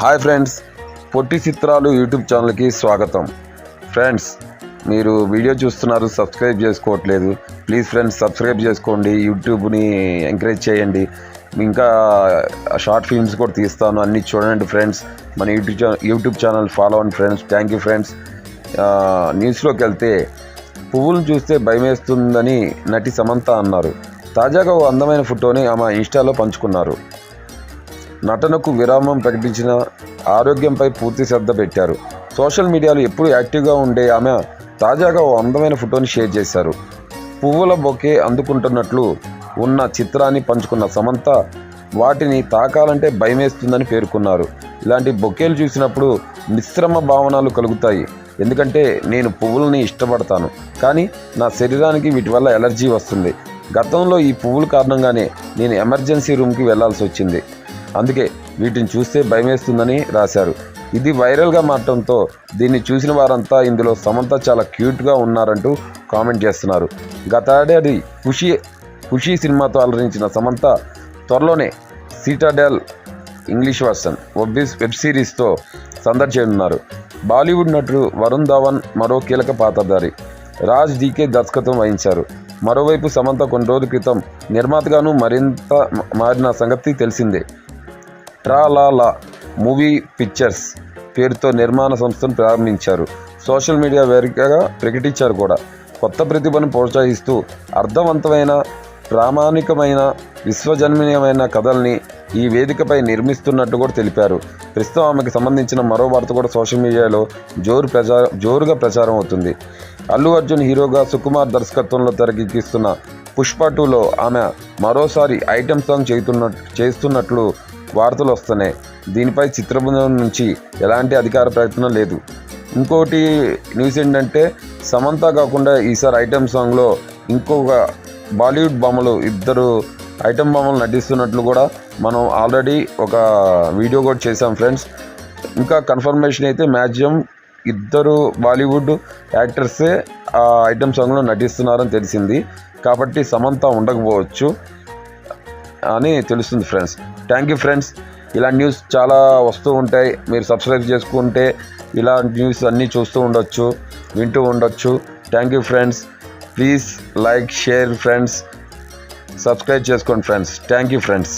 Hi friends పొట్టి చిత్రాలు YouTube ఛానల్కి స్వాగతం. ఫ్రెండ్స్ మీరు వీడియో చూస్తున్నారు సబ్స్క్రైబ్ చేసుకోవట్లేదు. ప్లీజ్ ఫ్రెండ్స్ సబ్స్క్రైబ్ చేసుకోండి యూట్యూబ్ని ఎంకరేజ్ చేయండి. ఇంకా షార్ట్ ఫిల్మ్స్ కూడా తీస్తాను అన్నీ చూడండి ఫ్రెండ్స్. మన YouTube channel YouTube channel follow అవ్వండి ఫ్రెండ్స్. Thank you friends. న్యూస్లోకి వెళ్తే పువ్వులను చూస్తే భయమేస్తుందని నటి సమంత అన్నారు. తాజాగా ఓ అందమైన ఫోటోని ఆమె ఇన్స్టాలో పంచుకున్నారు. నటనకు విరామం ప్రకటించిన ఆరోగ్యంపై పూర్తి శ్రద్ధ పెట్టారు. సోషల్ మీడియాలో ఎప్పుడు యాక్టివ్గా ఉండే ఆమె తాజాగా ఓ అందమైన ఫోటోని షేర్ చేశారు. పువ్వుల బొకే అందుకుంటున్నట్లు ఉన్న చిత్రాన్ని పంచుకున్న సమంత వాటిని తాకాలంటే భయమేస్తుందని పేర్కొన్నారు. ఇలాంటి బొకేలు చూసినప్పుడు మిశ్రమ భావనలు కలుగుతాయి. ఎందుకంటే నేను పువ్వులని ఇష్టపడతాను. కానీ నా శరీరానికి వీటి వల్ల ఎలర్జీ వస్తుంది. గతంలో ఈ పువ్వుల కారణంగానే నేను ఎమర్జెన్సీ రూమ్కి వెళ్ళాల్సి వచ్చింది. అందుకే వీటిని చూస్తే భయమేస్తుందని రాశారు. ఇది వైరల్గా మారటంతో దీన్ని చూసిన వారంతా ఇందులో సమంత చాలా క్యూట్గా ఉన్నారంటూ కామెంట్ చేస్తున్నారు. గతేడాది ఖుషి ఖుషి సినిమాతో అలరించిన సమంత త్వరలోనే సీటాడెల్ ఇంగ్లీష్ వర్షన్ ఒబ్బిస్ వెబ్ సిరీస్తో సందడి చేయనున్నారు. బాలీవుడ్ నటుడు వరుణ్ ధవన్ మరో కీలక పాత్రధారి. రాజ్ డీకే దర్శకత్వం వహించారు. మరోవైపు సమంత కొన్ని రోజుల క్రితం నిర్మాతగాను మరింత మారిన సంగతి తెలిసిందే. ట్రాలాలా మూవీ పిక్చర్స్ పేరుతో నిర్మాణ సంస్థను ప్రారంభించారు. సోషల్ మీడియా వేదికగా ప్రకటించారు కూడా. కొత్త ప్రతిభను ప్రోత్సహిస్తూ అర్థవంతమైన ప్రామాణికమైన విశ్వజన్మీయమైన కథల్ని ఈ వేదికపై నిర్మిస్తున్నట్టు కూడా తెలిపారు. ప్రస్తుతం ఆమెకు సంబంధించిన మరో వార్త కూడా సోషల్ మీడియాలో జోరు ప్రచార జోరుగా ప్రచారం అవుతుంది. అల్లు అర్జున్ హీరోగా సుకుమార్ దర్శకత్వంలో తెరకెక్కిస్తున్న పుష్ప టూలో ఆమె మరోసారి ఐటెం సాంగ్ చేస్తున్న చేస్తున్నట్లు వార్తలు వస్తున్నాయి. దీనిపై చిత్రబృందం నుంచి ఎలాంటి అధికార ప్రయత్నం లేదు. ఇంకోటి న్యూస్ ఏంటంటే సమంత కాకుండా ఈసారి ఐటెం సాంగ్లో ఇంకొక బాలీవుడ్ బొమ్మలు ఇద్దరు ఐటెం బొమ్మలు నటిస్తున్నట్లు కూడా మనం ఆల్రెడీ ఒక వీడియో కూడా చేసాం ఫ్రెండ్స్. ఇంకా కన్ఫర్మేషన్ అయితే మ్యాక్సిమం ఇద్దరు బాలీవుడ్ యాక్టర్సే ఆ ఐటెం సాంగ్లో నటిస్తున్నారని తెలిసింది. కాబట్టి సమంత ఉండకపోవచ్చు. అని తెలుస్తుంది ఫ్రెండ్స్. Thank you friends. ఇలాంటి న్యూస్ చాలా వస్తూ ఉంటాయి. మీరు సబ్స్క్రైబ్ చేసుకుంటే ఇలాంటి న్యూస్ అన్నీ చూస్తూ ఉండొచ్చు వింటూ ఉండొచ్చు. Thank you friends please like share friends subscribe చేసుకోండి ఫ్రెండ్స్ థ్యాంక్ యూ ఫ్రెండ్స్